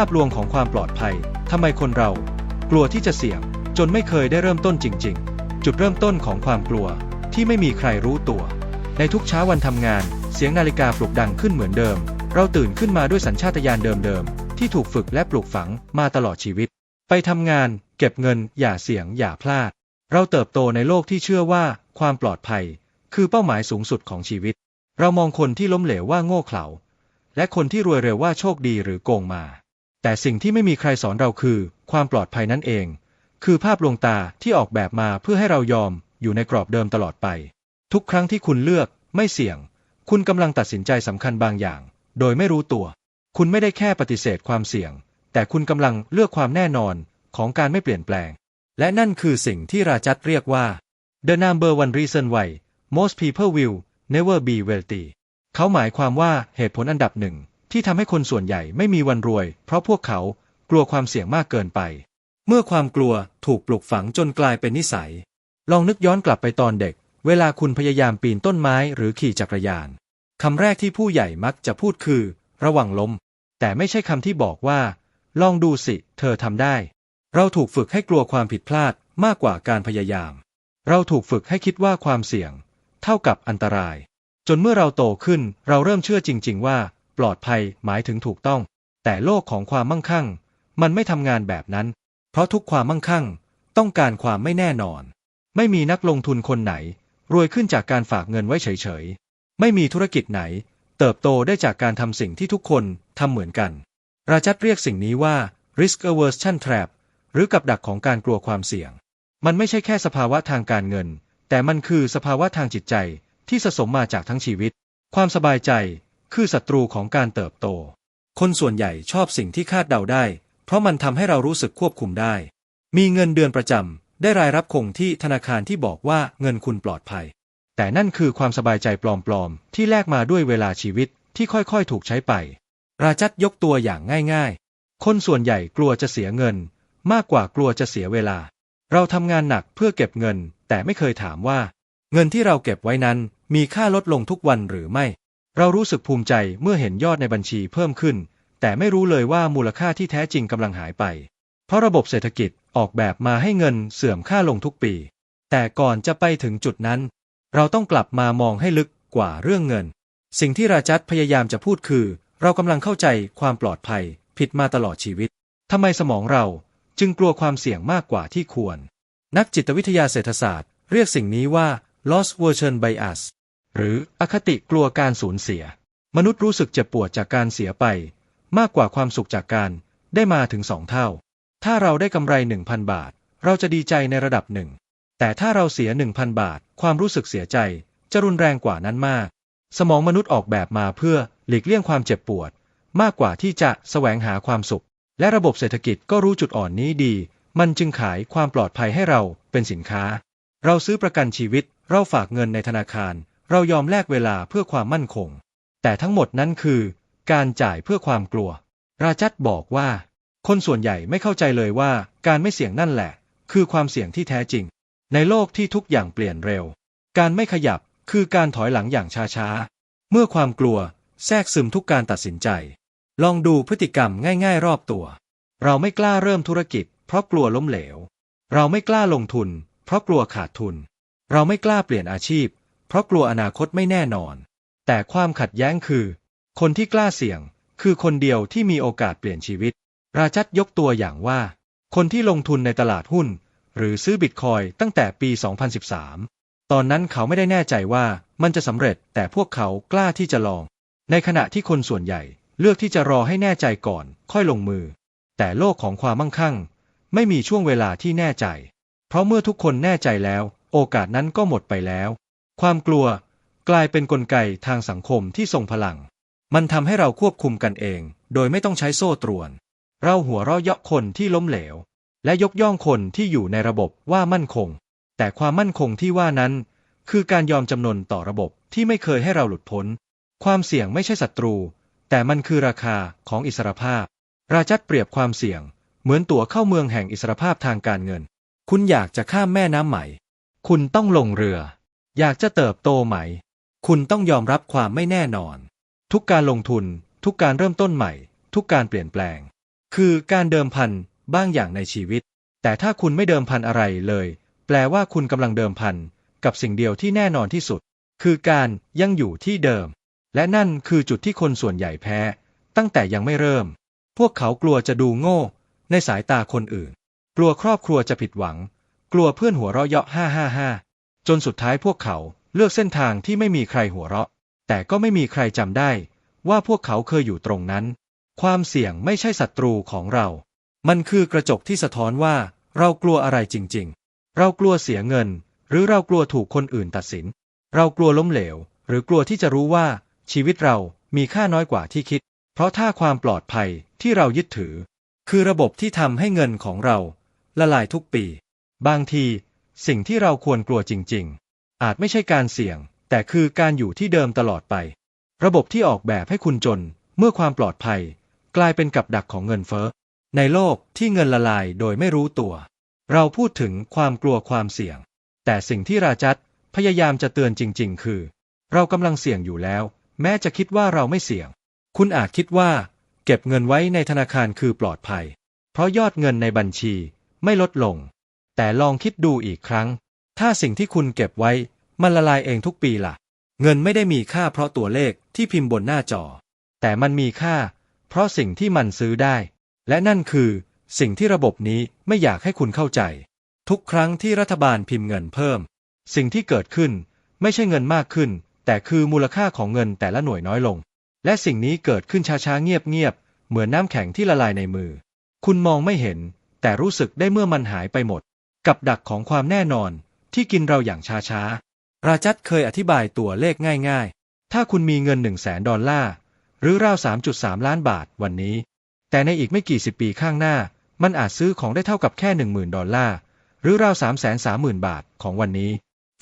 าพลวงของความปลอดภัยทำไมคนเรา กลัวที่จะเสี่ยง จนไม่เคยได้เริ่มต้นจริง ๆ จุดเริ่มต้นของความกลัวที่ไม่มีใครรู้ตัว ในทุกเช้าวันทำงาน เสียงนาฬิกาปลุกดังขึ้นเหมือนเดิม เราตื่นขึ้นมาด้วยสัญชาตญาณเดิมๆ ที่ถูกฝึกและปลูกฝังมาตลอดชีวิต ไปทำงาน เก็บเงิน อย่าเสี่ยง อย่าพลาด เราเติบโตในโลกที่เชื่อว่าความปลอดภัย คือเป้าหมายสูงสุดของชีวิต เรามองคนที่ล้มเหลวว่าโง่เขลาและคนที่รวยเร็วว่าโชคดีหรือโกงมา แต่สิ่งที่ไม่มีใครสอนเราคือ ความปลอดภัยนั่นเอง คือภาพลวงตาที่ออกแบบมาเพื่อให้เรายอมอยู่ในกรอบเดิมตลอดไป ทุกครั้งที่คุณเลือกไม่เสี่ยง คุณกำลังตัดสินใจสำคัญบางอย่าง โดยไม่รู้ตัว คุณไม่ได้แค่ปฏิเสธความเสี่ยง แต่คุณกำลังเลือกความแน่นอนของการไม่เปลี่ยนแปลง และนั่นคือสิ่งที่ราจัดเรียกว่า the number one reason why most people will never be wealthy เขาหมายความว่าเหตุผลอันดับหนึ่ง ที่ทำให้คนส่วนใหญ่ไม่มีวันรวย เพราะพวกเขากลัวความเสี่ยงมากเกินไป เมื่อความกลัวถูกปลูกฝังจนกลายเป็นนิสัย ลองนึกย้อนกลับไปตอนเด็ก เวลาคุณพยายามปีนต้นไม้หรือขี่จักรยานคำแรกที่ผู้ใหญ่มักจะพูดคือ ระวังล้ม แต่ไม่ใช่คำที่บอกว่า ลองดูสิ เธอทำได้ เราถูกฝึกให้กลัวความผิดพลาดมากกว่าการพยายาม เราถูกฝึกให้คิดว่าความเสี่ยง เท่ากับอันตราย จนเมื่อเราโตขึ้นเราเริ่มเชื่อจริง ๆ ว่า ปลอดภัยหมายถึงถูกต้อง แต่โลกของความมั่งคั่ง มันไม่ทำงานแบบนั้น เพราะทุกความมั่งคั่ง ต้องการความไม่แน่นอน ไม่มีนักลงทุนคนไหน รวยขึ้นจากการฝากเงินไว้เฉยๆ ไม่มีธุรกิจไหน เติบโตได้จากการทำสิ่งที่ทุกคนทำเหมือนกัน ราจัดเรียกสิ่งนี้ว่า risk aversion trap หรือกับดักของการกลัวความเสี่ยง มันไม่ใช่แค่สภาวะทางการเงิน แต่มันคือสภาวะทางจิตใจที่สะสมมาจากทั้งชีวิต ความสบายใจ คือศัตรูของการเติบโต คนส่วนใหญ่ชอบสิ่งที่คาดเดาได้ เพราะมันทำให้เรารู้สึกควบคุมได้ มีเงินเดือนประจำได้รายรับคงที่ธนาคารที่บอกว่าเงินคุณปลอดภัย แต่นั่นคือความสบายใจปลอมๆ ที่แลกมาด้วยเวลาชีวิตที่ค่อยๆ ถูกใช้ไป ราจัดยกตัวอย่างง่ายๆ คนส่วนใหญ่กลัวจะเสียเงิน มากกว่ากลัวจะเสียเวลา เราทำงานหนักเพื่อเก็บเงิน แต่ไม่เคยถามว่า เงินที่เราเก็บไว้นั้นมีค่าลดลงทุกวันหรือไม่ เรารู้สึกภูมิใจเมื่อเห็นยอดในบัญชีเพิ่มขึ้น แต่ไม่รู้เลยว่ามูลค่าที่แท้จริงกำลังหายไป เพราะระบบเศรษฐกิจออกแบบมาให้เงินเสื่อมค่าลงทุกปี แต่ก่อนจะไปถึงจุดนั้น เราต้องกลับมามองให้ลึกกว่าเรื่องเงิน สิ่งที่ราจัดพยายามจะพูดคือ เรากำลังเข้าใจความปลอดภัย ผิดมาตลอดชีวิตทำไมสมองเราจึงกลัวความเสี่ยงมากกว่าที่ควร นักจิตวิทยาเศรษฐศาสตร์ เรียกสิ่งนี้ว่า loss version bias หรืออคติกลัวการสูญเสีย มนุษย์รู้สึกเจ็บปวดจากการเสียไป มากกว่าความสุขจากการได้มาถึงสองเท่า ถ้าเราได้กำไร 1,000 บาท เราจะดีใจในระดับหนึ่ง แต่ถ้าเราเสีย 1,000 บาท ความรู้สึกเสียใจจะรุนแรงกว่านั้นมาก สมองมนุษย์ออกแบบมาเพื่อหลีกเลี่ยงความเจ็บปวด มากกว่าที่จะแสวงหาความสุข และระบบเศรษฐกิจก็รู้จุดอ่อนนี้ดี มันจึงขายความปลอดภัยให้เราเป็นสินค้า เราซื้อประกันชีวิต เราฝากเงินในธนาคาร เรายอมแลกเวลาเพื่อความมั่นคง แต่ทั้งหมดนั้นคือ การจ่ายเพื่อความกลัว ราจัดบอกว่า คนส่วนใหญ่ไม่เข้าใจเลยว่าการไม่เสี่ยงนั่นแหละ คือความเสี่ยงที่แท้จริง ในโลกที่ทุกอย่างเปลี่ยนเร็ว การไม่ขยับคือการถอยหลังอย่างช้าๆ เมื่อความกลัวแทรกซึมทุกการตัดสินใจ ลองดูพฤติกรรมง่ายๆ รอบตัว เราไม่กล้าเริ่มธุรกิจ เพราะกลัวล้มเหลว เราไม่กล้าลงทุน เพราะกลัวขาดทุน เราไม่กล้าเปลี่ยนอาชีพ เพราะกลัวอนาคตไม่แน่นอน แต่ความขัดแย้งคือ คนที่กล้าเสี่ยง คือคนเดียวที่มีโอกาสเปลี่ยนชีวิต ราชัดยกตัวอย่างว่า คนที่ลงทุนในตลาดหุ้น หรือซื้อบิตคอยตั้งแต่ปี 2013 ตอนนั้นเขาไม่ได้แน่ใจว่ามันจะสำเร็จแต่พวกเขากล้าที่จะลอง ในขณะที่คนส่วนใหญ่เลือกที่จะรอให้แน่ใจก่อน ค่อยลงมือ แต่โลกของความมั่งคั่ง ไม่มีช่วงเวลาที่แน่ใจ เพราะเมื่อทุกคนแน่ใจแล้ว โอกาสนั้นก็หมดไปแล้ว ความกลัวกลายเป็นนกลไกทางสังคมที่ทรงพลัง มันทำให้เราควบคุมกันเอง โดยไม่ต้องใช้โซ่ตรวน เราหัวเราะเยาะคนที่ล้มเหลว และยกย่องคนที่อยู่ในระบบว่ามั่นคง แต่ความมั่นคงที่ว่านั้น คือการยอมจำนนต่อระบบที่ไม่เคยให้เราหลุดพ้น ความเสี่ยงไม่ใช่ศัตรู แต่มันคือราคาของอิสรภาพ ราจัดเปรียบความเสี่ยง เหมือนตั๋วเข้าเมืองแห่งอิสรภาพทางการเงิน คุณอยากจะข้ามแม่น้ำไหม่ คุณต้องลงเรือ อยากจะเติบโตไหม คุณต้องยอมรับความไม่แน่นอน ทุกการลงทุน ทุกการเริ่มต้นใหม่ ทุกการเปลี่ยนแปลง คือการเดิมพันบ้างอย่างในชีวิต แต่ถ้าคุณไม่เดิมพันอะไรเลย แปลว่าคุณกำลังเดิมพันกับสิ่งเดียวที่แน่นอนที่สุด คือการยังอยู่ที่เดิม และนั่นคือจุดที่คนส่วนใหญ่แพ้ ตั้งแต่ยังไม่เริ่ม พวกเขากลัวจะดูโง่ ในสายตาคนอื่น กลัวครอบครัวจะผิดหวัง กลัวเพื่อนหัวเราะเยาะห้าห้าห้า จนสุดท้ายพวกเขาเลือกเส้นทางที่ไม่มีใครหัวเราะ แต่ก็ไม่มีใครจำได้ว่าพวกเขาเคยอยู่ตรงนั้น ความเสี่ยงไม่ใช่ศัตรูของเรา มันคือกระจกที่สะท้อนว่า เรากลัวอะไรจริง ๆ เรากลัวเสียเงิน หรือเรากลัวถูกคนอื่นตัดสิน เรากลัวล้มเหลว หรือกลัวที่จะรู้ว่า ชีวิตเรามีค่าน้อยกว่าที่คิด เพราะถ้าความปลอดภัยที่เรายึดถือ คือระบบที่ทำให้เงินของเรา ละลายทุกปี บางที สิ่งที่เราควรกลัวจริง ๆ อาจไม่ใช่การเสี่ยง แต่คือการอยู่ที่เดิมตลอดไป ระบบที่ออกแบบให้คุณจน เมื่อความปลอดภัย กลายเป็นกับดักของเงินเฟ้อ ในโลกที่เงินละลายโดยไม่รู้ตัว เราพูดถึงความกลัวความเสี่ยง แต่สิ่งที่ราจัดพยายามจะเตือนจริง ๆ คือ เรากำลังเสี่ยงอยู่แล้ว แม้จะคิดว่าเราไม่เสี่ยง คุณอาจคิดว่า เก็บเงินไว้ในธนาคารคือปลอดภัย เพราะยอดเงินในบัญชีไม่ลดลง แต่ลองคิดดูอีกครั้ง ถ้าสิ่งที่คุณเก็บไว้ มันละลายเองทุกปีล่ะ เงินไม่ได้มีค่าเพราะตัวเลขที่พิมพ์บนหน้าจอ แต่มันมีค่า เพราะสิ่งที่มันซื้อได้ และนั่นคือ สิ่งที่ระบบนี้ไม่อยากให้คุณเข้าใจ ทุกครั้งที่รัฐบาลพิมพ์เงินเพิ่ม สิ่งที่เกิดขึ้นไม่ใช่เงินมากขึ้น แต่คือมูลค่าของเงินแต่ละหน่วยน้อยลง และสิ่งนี้เกิดขึ้นช้าๆเงียบๆเหมือนน้ำแข็งที่ละลายในมือ คุณมองไม่เห็น แต่รู้สึกได้เมื่อมันหายไปหมด กับดักของความแน่นอนที่กินเราอย่างช้าๆ ราจัดเคยอธิบายตัวเลขง่ายๆ ถ้าคุณมีเงิน 1 0 0 0 0แสนดอลลาร์ หรือราว 3.3 ล้านบาทวันนี้ แต่ในอีกไม่กี่สิบปีข้างหน้า มันอาจซื้อของได้เท่ากับแค่ 10,000 ดอลลาร์ หรือราว 330,000 บาทของวันนี้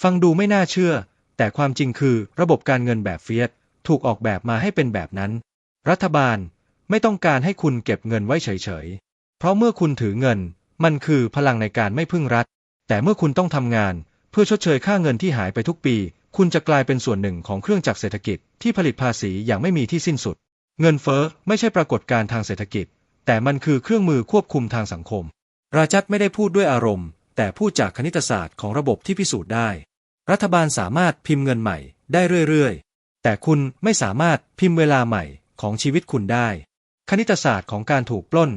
ฟังดูไม่น่าเชื่อ แต่ความจริงคือระบบการเงินแบบเฟียสถูกออกแบบมาให้เป็นแบบนั้น รัฐบาลไม่ต้องการให้คุณเก็บเงินไว้เฉยๆ เพราะเมื่อคุณถือเงิน มันคือพลังในการไม่พึ่งรัฐ แต่เมื่อคุณต้องทำงาน เพื่อชดเชยค่าเงินที่หายไปทุกปี คุณจะกลายเป็นส่วนหนึ่งของเครื่องจักรเศรษฐกิจที่ผลิตภาษีอย่างไม่มีที่สิ้นสุด เงินเฟ้อไม่ใช่ปรากฏการณ์ทางเศรษฐกิจ แต่มันคือเครื่องมือควบคุมทางสังคม ราจัดไม่ได้พูดด้วยอารมณ์ แต่พูดจากคณิตศาสตร์ของระบบที่พิสูจน์ได้ รัฐบาลสามารถพิมพ์เงินใหม่ได้เรื่อยๆ แต่คุณไม่สามารถพิมพ์เวลาใหม่ของชีวิตคุณได้ คณิตศาสตร์ของการถูกปล้น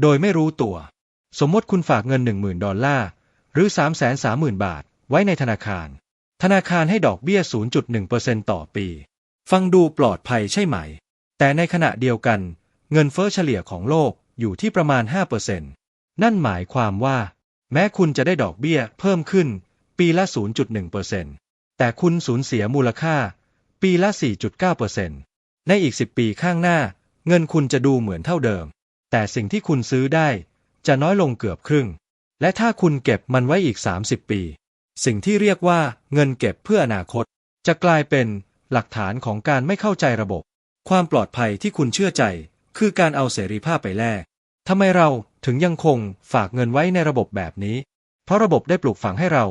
โดยไม่รู้ตัว สมมติคุณฝากเงิน 10,000 ดอลลาร์ หรือ 330,000 บาท ไว้ในธนาคาร ธนาคารให้ดอกเบี้ย 0.1%ต่อปี ฟังดูปลอดภัยใช่ไหม แต่ในขณะเดียวกัน เงินเฟ้อเฉลี่ยของโลกอยู่ที่ประมาณ 5%นั่นหมายความว่า แม้คุณจะได้ดอกเบี้ยเพิ่มขึ้น ปีละ 0.1%แต่คุณสูญเสียมูลค่า ปีละ 4.9%ในอีก 10 ปีข้างหน้า เงินคุณจะดูเหมือนเท่าเดิม แต่สิ่งที่คุณซื้อได้ จะน้อยลงเกือบครึ่ง และถ้าคุณเก็บมันไว้อีก 30 ปี สิ่งที่เรียกว่าเงินเก็บเพื่ออนาคต จะกลายเป็นหลักฐานของการไม่เข้าใจระบบ ความปลอดภัยที่คุณเชื่อใจ คือการเอาเสรีภาพไปแลกทำไมเราถึงยังคงฝากเงินไว้ในระบบแบบนี้ เพราะระบบได้ปลูกฝังให้เรา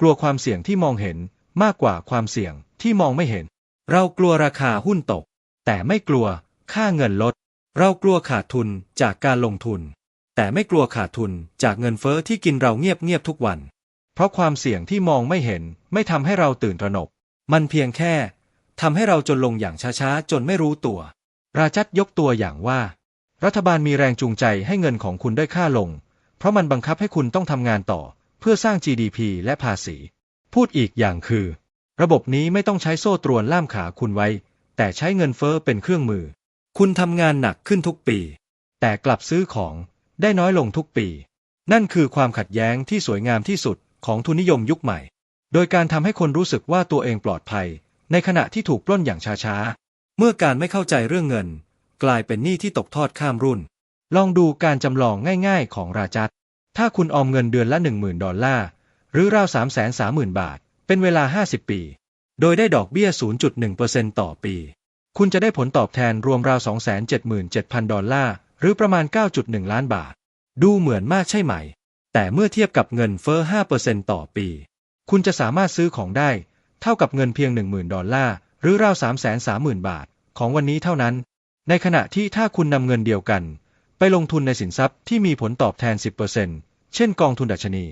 กลัวความเสี่ยงที่มองเห็นมากกว่าความเสี่ยงที่มองไม่เห็น เรากลัวราคาหุ้นตก แต่ไม่กลัวค่าเงินลด เรากลัวขาดทุนจากการลงทุน แต่ไม่กลัวขาดทุนจากเงินเฟอ้อที่กินเราเงียบๆทุกวัน เพราะความเสี่ยงที่มองไม่เห็นไม่ทำให้เราตื่นตระหนก มันเพียงแค่ทำให้เราจนลงอย่างช้าๆ จนไม่รู้ตัว ราจัดยกตัวอย่างว่า รัฐบาลมีแรงจูงใจให้เงินของคุณได้ค่าลง เพราะมันบังคับให้คุณต้องทำงานต่อ เพื่อสร้าง GDP และภาษี พูดอีกอย่างคือ ระบบนี้ไม่ต้องใช้โซ่ตรวนล่ามขาคุณไว้ แต่ใช้เงินเฟอ้อเป็นเครื่องมือ คุณทำงานหนักขึ้นทุกปี แต่กลับซื้อของ ได้น้อยลงทุกปี นั่นคือความขัดแย้งที่สวยงามที่สุดของทุนนิยมยุคใหม่ โดยการทำให้คนรู้สึกว่าตัวเองปลอดภัย ในขณะที่ถูกปล้นอย่างช้าๆ เมื่อการไม่เข้าใจเรื่องเงิน กลายเป็นหนี้ที่ตกทอดข้ามรุ่น ลองดูการจำลองง่ายๆ ของราจัดถ้าคุณออมเงินเดือนละ 10,000 ดอลลาร์ หรือราว 330,000 บาท เป็นเวลา 50 ปี โดยได้ดอกเบี้ย 0.1%ต่อปี คุณจะได้ผลตอบแทนรวมราว 277,000 ดอลลาร์ หรือประมาณ 9.1 ล้านบาท ดูเหมือนมากใช่ไหม แต่เมื่อเทียบกับเงินเฟ้อ 5%ต่อปี คุณจะสามารถซื้อของได้ เท่ากับเงินเพียง 10,000 ดอลลาร์ หรือราว 330,000 บาท ของวันนี้เท่านั้น ในขณะที่ถ้าคุณนำเงินเดียวกัน ไปไปลงทุนในสินทรัพย์ที่มีผลตอบแทน 10%เช่นกองทุนดัชนี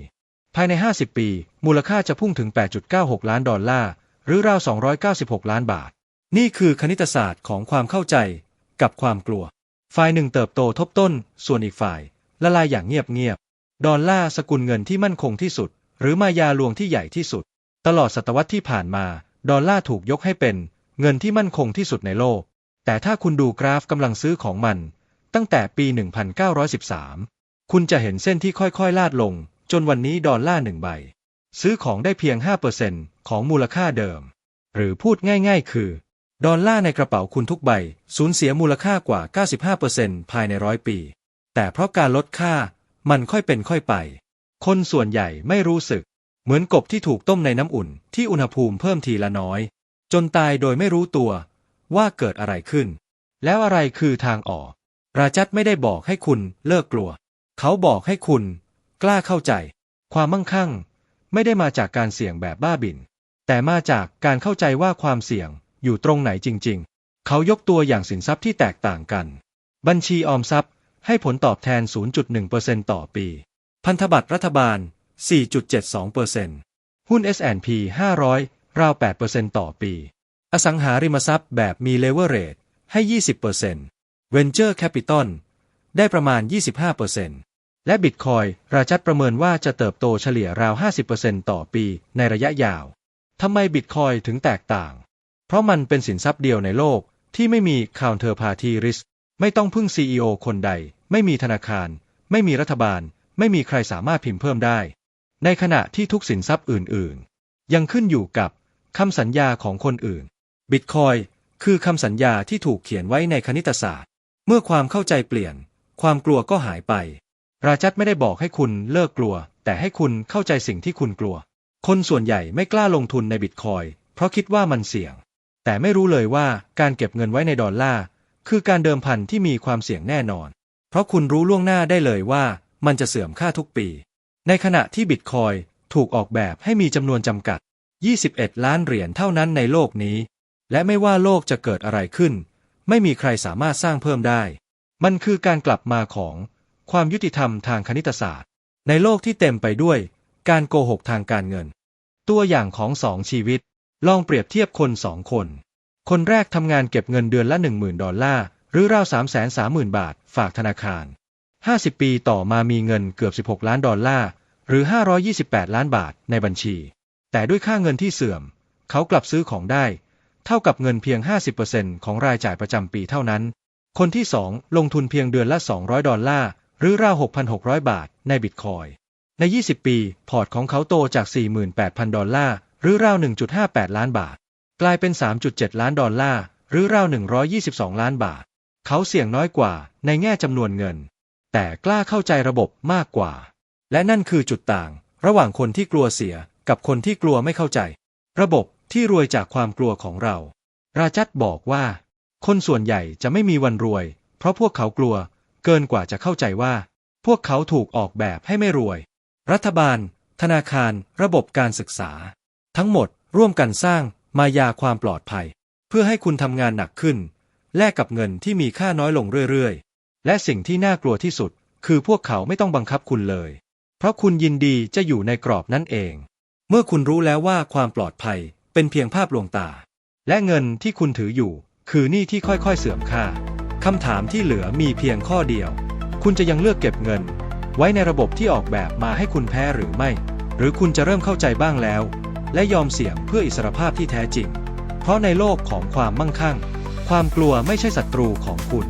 ภายใน 50 ปี มูลค่าจะพุ่งถึง 8.96 ล้านดอลลาร์ หรือราว 296 ล้านบาท นี่คือคณิตศาสตร์ของความเข้าใจกับความกลัว ฝ่ายหนึ่งเติบโตทบต้น ส่วนอีกฝ่ายละลายอย่างเงียบๆ ดอลลาร์สกุลเงินที่มั่นคงที่สุด หรือมายาลวงที่ใหญ่ที่สุด ตลอดศตวรรษที่ผ่านมา ดอลลาร์ถูกยกให้เป็น เงินที่มั่นคงที่สุดในโลก แต่ถ้าคุณดูกราฟกำลังซื้อของมัน ตั้งแต่ปี 1913 คุณจะเห็นเส้นที่ค่อยๆ ลาดลง จนวันนี้ดอลลาร์หนึ่งใบ ซื้อของได้เพียง 5%ของมูลค่าเดิม หรือพูดง่าย ๆ คือ ดอลลาร์ในกระเป๋าคุณทุกใบ สูญเสียมูลค่ากว่า 95%ภายในร้อยปี แต่เพราะการลดค่ามันค่อยเป็นค่อยไป คนส่วนใหญ่ไม่รู้สึก เหมือนกบที่ถูกต้มในน้ำอุ่นที่อุณหภูมิเพิ่มทีละน้อย จนตายโดยไม่รู้ตัว ว่าเกิดอะไรขึ้น แล้วอะไรคือทางออก ราจัดไม่ได้บอกให้คุณเลิกกลัว เขาบอกให้คุณ กล้าเข้าใจ ความมั่งคั่ง ไม่ได้มาจากการเสี่ยงแบบบ้าบิน แต่มาจากการเข้าใจว่าความเสี่ยง อยู่ตรงไหนจริง ๆ เขายกตัวอย่างสินทรัพย์ที่แตกต่างกัน บัญชีออมทรัพย์ให้ผลตอบแทน 0.1%ต่อปี พันธบัตรรัฐบาล 4.72%หุ้น S&P 500 ราว 8%ต่อปี อสังหาริมทรัพย์แบบมีเลเวอเรจให้ 20% Venture Capital ได้ประมาณ 25%และบิตคอยราชัดประเมินว่าจะเติบโตเฉลี่ยราว 50%ต่อปีในระยะยาว ทำไมบิตคอยถึงแตกต่าง เพราะมันเป็นสินทรัพย์เดียวในโลกที่ไม่มี counterparty risk ไม่ต้องพึ่ง CEO คนใด ไม่มีธนาคาร ไม่มีรัฐบาล ไม่มีใครสามารถพิมพ์เพิ่มได้ ในขณะที่ทุกสินทรัพย์อื่น ๆ ยังขึ้นอยู่กับคำสัญญาของคนอื่นบิตคอยคือคำสัญญาที่ถูกเขียนไว้ในคณิตศาสตร์ เมื่อความเข้าใจเปลี่ยน ความกลัวก็หายไป ราจัดไม่ได้บอกให้คุณเลิกกลัว แต่ให้คุณเข้าใจสิ่งที่คุณกลัว คนส่วนใหญ่ไม่กล้าลงทุนในบิตคอยเพราะคิดว่ามันเสี่ยง แต่ไม่รู้เลยว่าการเก็บเงินไว้ในดอลลาร์คือการเดิมพันที่มีความเสี่ยงแน่นอน เพราะคุณรู้ล่วงหน้าได้เลยว่ามันจะเสื่อมค่าทุกปี ในขณะที่บิตคอยถูกออกแบบให้มีจำนวนจำกัด 21 ล้านเหรียญเท่านั้นในโลกนี้ และไม่ว่าโลกจะเกิดอะไรขึ้น ไม่มีใครสามารถสร้างเพิ่มได้ มันคือการกลับมาของความยุติธรรมทางคณิตศาสตร์ ในโลกที่เต็มไปด้วยการโกหกทางการเงิน ตัวอย่างของสองชีวิต ลองเปรียบเทียบคนสองคน คนแรกทำงานเก็บเงินเดือนละ 10,000 ดอลลาร์ หรือราว 330,000 บาท ฝากธนาคาร 50 ปีต่อมามีเงินเกือบ 16 ล้านดอลลาร์ หรือ 528 ล้านบาทในบัญชี แต่ด้วยค่าเงินที่เสื่อม เขากลับซื้อของได้ เท่ากับเงินเพียง 50%ของรายจ่ายประจำปีเท่านั้น คนที่ 2 ลงทุนเพียงเดือนละ 200 ดอลลาร์ หรือราว 6,600 บาทในบิตคอยน์ใน 20 ปี พอร์ตของเขาโตจาก 48,000 ดอลลาร์ หรือราว 1.58 ล้านบาท กลายเป็น 3.7 ล้านดอลลาร์ หรือราว 122 ล้านบาท เขาเสี่ยงน้อยกว่าในแง่จำนวนเงิน แต่กล้าเข้าใจระบบมากกว่า และนั่นคือจุดต่าง ระหว่างคนที่กลัวเสียกับคนที่กลัวไม่เข้าใจ ระบบที่รวยจากความกลัวของเรา ราจัดบอกว่า คนส่วนใหญ่จะไม่มีวันรวย เพราะพวกเขากลัว เกินกว่าจะเข้าใจว่า พวกเขาถูกออกแบบให้ไม่รวย รัฐบาล ธนาคาร ระบบการศึกษา ทั้งหมดร่วมกันสร้างมายาความปลอดภัย เพื่อให้คุณทำงานหนักขึ้น แลกกับเงินที่มีค่าน้อยลงเรื่อยๆ และสิ่งที่น่ากลัวที่สุด คือพวกเขาไม่ต้องบังคับคุณเลย เพราะคุณยินดีจะอยู่ในกรอบนั่นเอง เมื่อคุณรู้แล้วว่าความปลอดภัยเป็นเพียงภาพลวงตา และเงินที่คุณถืออยู่ คือหนี้ที่ค่อยๆเสื่อมค่าคำถามที่เหลือมีเพียงข้อเดียว คุณจะยังเลือกเก็บเงิน ไว้ในระบบที่ออกแบบมาให้คุณแพ้หรือไม่ หรือคุณจะเริ่มเข้าใจบ้างแล้ว และยอมเสี่ยงเพื่ออิสรภาพที่แท้จริง เพราะในโลกของความมั่งคั่ง ความกลัวไม่ใช่ศัตรูของคุณ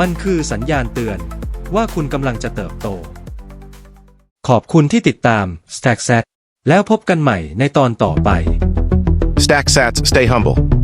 มันคือสัญญาณเตือนว่าคุณกำลังจะเติบโต ขอบคุณที่ติดตาม Stack s a t แล้วพบกันใหม่ในตอนต่อไป Stack sats, stay humble.